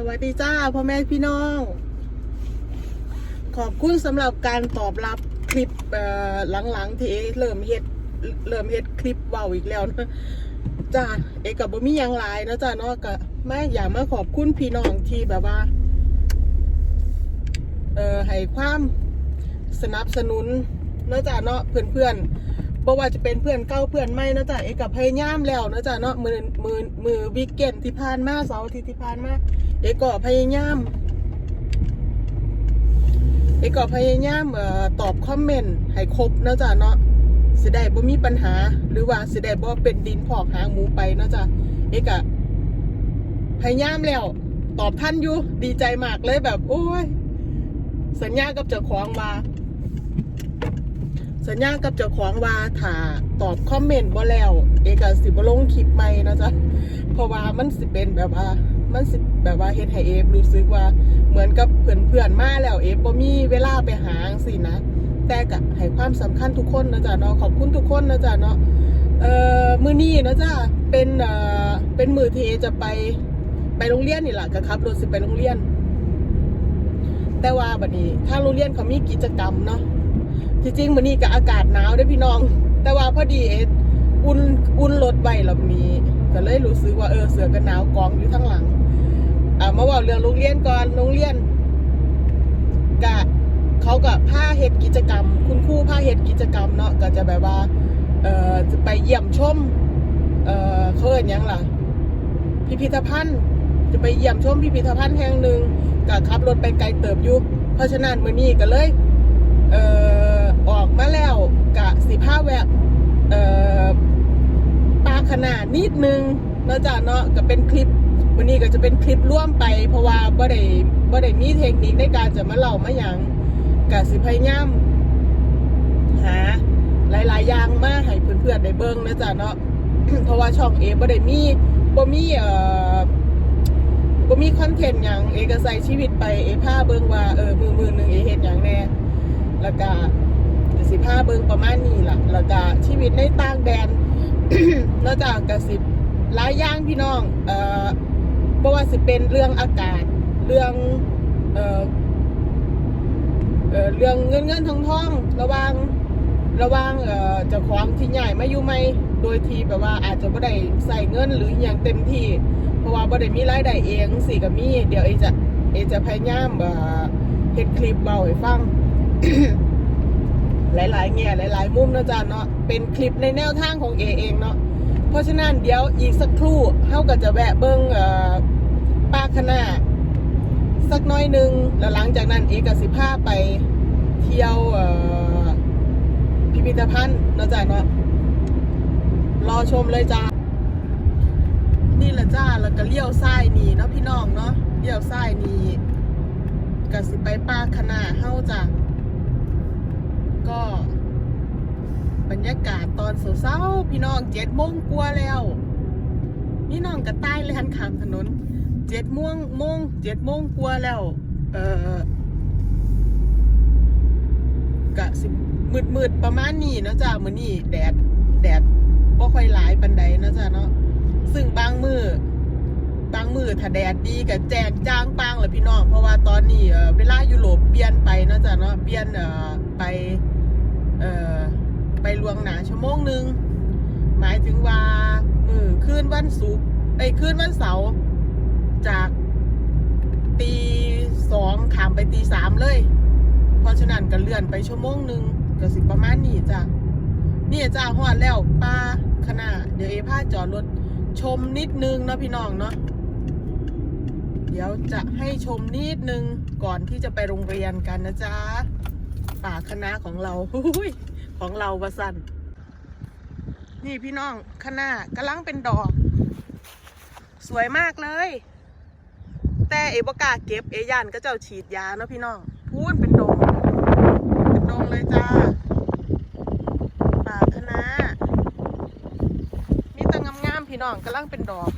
สวัสดีจ้าพ่อแม่พี่น้อง ขอบคุณสำหรับการตอบรับคลิปหลังๆที่เอเริ่มเฮ็ดเริ่มเฮ็ดคลิปเว้าอีกแล้วนะจ้าเอกกับบ่มียังหลายนะจ้าเนาะก็มาอยากมาขอบคุณพี่น้องที่แบบว่า เอ่อให้ความสนับสนุนนะจ้าเนาะเพื่อนๆ บ่ว่าจะเป็นเพื่อนเก่าเพื่อนใหม่นะจ้าเอกกับพยายามแล้วนะจ้าเนาะมือมือมือวีคเกนที่ผ่านมาเสาร์อาทิตย์ที่ผ่านมาเอกก็พยายามเอกก็พยายามเอ่อตอบคอมเมนต์ให้ครบนะจ้ะเนาะสิได้บ่มีปัญหา หรือว่าสิได้บ่เป็นดินพอกหางหมูไปนะจ้ะเอกก็พยายามแล้ว ตอบท่านอยู่ ดีใจมากเลยแบบ โอ้ย สัญญากับเจ้าของว่า สัญญากับเจ้าของว่าถ้าตอบคอมเมนต์บ่แล้วเอกก็สิบ่ลงคลิปใหม่นะจ้ะเพราะว่ามันสิเป็นแบบว่ามันสิแบบว่าเฮ็ดให้เอฟรู้สึกว่าเหมือนกับเพื่อนๆมาแล้วเอฟบ่มีเวลาไปหาสินะแต่ก็ให้ความสำคัญทุกคนนะจ๊ะเนาะขอบคุณทุกคนนะจ๊ะเนาะเอ่อมื้อนี้นะจ๊ะเป็นเอ่อเป็นมือที่เอจะไปไปโรงเรียนนี่แหละก็ขับรถสิไปโรงเรียน แต่ว่าบัดนี้ถ้าโรงเรียนเขามีกิจกรรมเนาะ ที่จริงมื้อนี้ก็อากาศหนาวด้อพี่น้อง แต่ว่าพอดีเออุ่นอุ่นรถไว้แล้วนี้ ก็เลยรู้สึกว่าเออเสือกันหนาวกองอยู่ทั้งหลังอ่ามาว่าเรื่องโรงเรียนก่อนโรงเรียนกะเขาก็พาเฮ็ดกิจกรรม คุณครูพาเฮ็ดกิจกรรมเนาะก็จะแบบว่าเอ่อจะไปเยี่ยมชมเอ่อเขาเอิ้นยังล่ะ พิพิธภัณฑ์ จะไปเยี่ยมชมพิพิธภัณฑ์แห่งหนึ่งก็ขับรถไปไกลเติบอยู่เพราะฉะนั้นมื้อนี้ก็เลย เอ่อออกมาแล้วกะสิพาแวะเอ่อปลาขนาดนิดนึงเนาะจ้ะเนาะก็เป็นคลิปวันนี้ก็จะเป็นคลิปร่วมไป เพราะว่าบ่ได้บ่ได้มีเทคนิคในการจะมาเล่ามาหยังกะสิพยายามหาหลายๆอย่างมาให้เพื่อนๆได้เบิ่งนะจ๊ะเนาะเพราะว่าช่องเอบ่ได้มีบ่มีเอ่อบ่มีคอนเทนต์หยังเอก็ใส่ชีวิตไปเอพาเบิ่งว่าเออมือมือหนึ่งเอเฮ็ดหยังแน่ แล้วก็ก็สิพาเบิงประมาณนี้ล่ะ แล้วก็ชีวิตในต่างแดนนอกจากกสิบหลายอย่างพี่น้อง เอ่อบ่ว่าสิเป็นเรื่องอากาศ เรื่องเอ่อเอ่อเรื่องเงินเงินทองทองระวังระวังเอ่อจ้าของที่ใหญ่มาอยู่ใหม่โดยทีแบบว่าอาจจะบ่ได้ใส่เงินหรืออย่างเต็มที่ เพราะว่าบ่ได้มีรายได้เองสิก็มีเดี๋ยวเอจะเอจะพยายามเอ่อเฮ็ดคลิปเบาให้ฟัง หลายๆแง่หลาย ๆ มุมเนาะจ๊ะเนาะเป็นคลิปในแนวทางของเอเองเนาะเพราะฉะนั้นเดี๋ยวอีกสักครู่เฮาก็จะแวะเบิ่งเอ่อป้าคณะสักน้อยหนึง แล้วหลังจากนั้นเอกสิพาไปเที่ยวพิพิธภัณฑ์นะจ๊ะเนาะรอชมเลยจ้านี่ละจ้าแล้วก็เลี้ยวซ้ายนี่เนาะพี่น้องเนาะเลี้ยวซ้ายนี่ก็สิไปป้าคณะเฮาจ้ะ ก็ บรรยากาศตอนเช้าๆพี่น้องเจ็ดโมงกว่าแล้วนี่น้องกระต่ายเลยหันขางถนนเจ็ดโมงโมงเจ็ดโมงกว่าแล้ว เออกะสิมืดมืดประมาณนี้นะจ้ามื้อนี้แดดแดดบ่ค่อยหลายปันใดนะจ้าเนาะซึ่งบางมือบางมือถ้าแดดดีก็แจกจ้างปางแหละพี่น้อง เพราะว่าตอนนี้เวลายุโรปเปลี่ยนไปนะจ้ะเนาะเปลี่ยนไป วงหนาชั่วโมงหนึ่งหมายถึงว่ามือคืนวันศุกร์ไอ้ยคืนวันเสาร์จากตีสองขามไปตีสามเลย เพราะฉะนั้นก็เลื่อนไปชั่วโมงหนึ่งก็สิประมาณนี้จ้ะนี่จ้าฮอดแล้วป้าขนาดเดี๋ยวเอพาจอดรถชมนิดนึงเนาะพี่น้องเนาะเดี๋ยวจะให้ชมนิดนึงก่อนที่จะไปโรงเรียนกันนะจ๊ะป่าคณะของเราหุย ของเราวะสันนี่พี่น้องคณะกำลังเป็นดอก สวยมากเลย แต่เอบกาเก็บเอยานก็เจ้าฉีดยาเนาะพี่น้องพูนเป็นดงเป็นดงเลยจ้าป่าคณะมีแตังงามๆพี่น้องกำลังเป็นดอก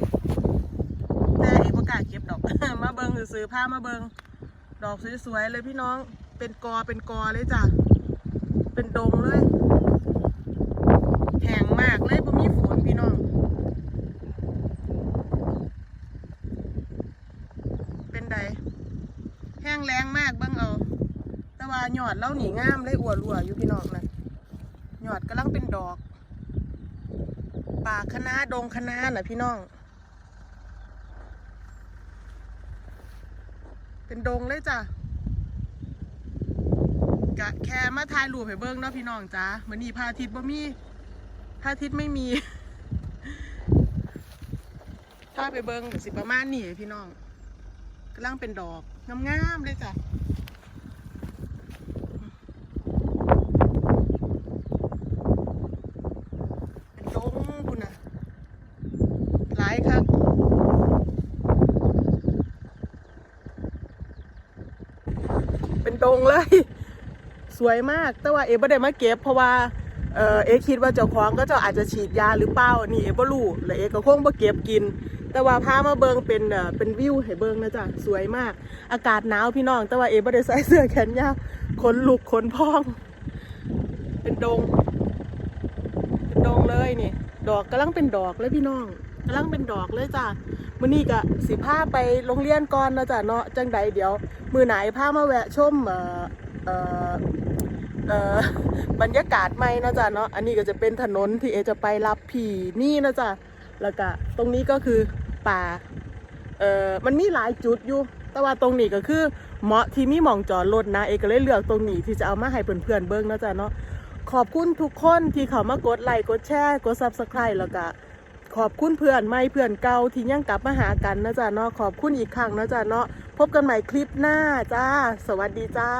แต่เอบกาเก็บดอก มาเบิงซื้อผ้ามาเบิงดอกสวยๆเลยพี่น้องเป็นกอเป็นกอเลยจ้ะ เป็นดงเลยแห้งมากเลยบ่มีฝนพี่น้อง เป็นใดแห้งแรงมากเบิ่งเอา แต่ว่าหยอดเล่าหนีงามเลยอวดรัวอยู่พี่น้องนะหยอดกำลังเป็นดอกป่าคะน้าดงคะน้าน่ะพี่น้อง เป็นดงเลยจ้ะ กะแค่มาถ่ายรูปให้เบิ่งเนาะพี่น้องจ้าเหมือนนี่พระอาทิตย์บ่มีพระอาทิตย์ไม่มี ถ้าไปเบิ่งสิประมาณนี้พี่น้องกำลังเป็นดอกงามๆเลยจ้ะเป็นดงคุณนะหลายครับเป็นดงเลย สวยมาก แต่ว่าเอบ่ได้มาเก็บเพราะว่าเออเอคิดว่าเจ้าของก็เจะอาจจะฉีดยาหรือเปล่านี่เอบ่รู้และเอก็คงบ่เก็บกิน แต่ว่าพามาเบิงเป็นเอ่อเป็นวิวให้เบิงนะจ๊ะสวยมาก อากาศหนาวพี่น้อง แต่ว่าเอบ่ได้ใส่เสื้อแขนยาวขนลุกขนพอง เป็นดง เป็นดงเลยนี่ดอกกำลังเป็นดอกเลยพี่น้องกำลังเป็นดอกเลยจ้ะมื้อนี้ก็สิพาไปโรงเรียนก่อนนะจ้ะเนาะจังใดเดี๋ยว มื้อไหนพามาแวะชมเอ่อเอ่อเอ่อ บรรยากาศใหม่นะจ้ะเนาะอันนี้ก็จะเป็นถนนที่เอจะไปรับผีนี่นะจ้ะแล้วก็ตรงนี้ก็คือป่าเออมันมีหลายจุดอยู่ แต่ว่าตรงนี้ก็คือเหมาะที่มีหมองจอดรถนะเอก็เลยเลือกตรงนี้ที่จะเอามาให้เพื่อนๆเบิ้งนะจ๊ะเนาะขอบคุณทุกคนที่เขามากดไลค์กดแชร์กดซับสไครต์แล้วก็ขอบคุณเพื่อนใหม่เพื่อนเก่าที่ยังกลับมาหากันนะจ๊ะเนาะขอบคุณอีกครั้งนะจ๊ะเนาะพบกันใหม่คลิปหน้าจ้า สวัสดีจ้า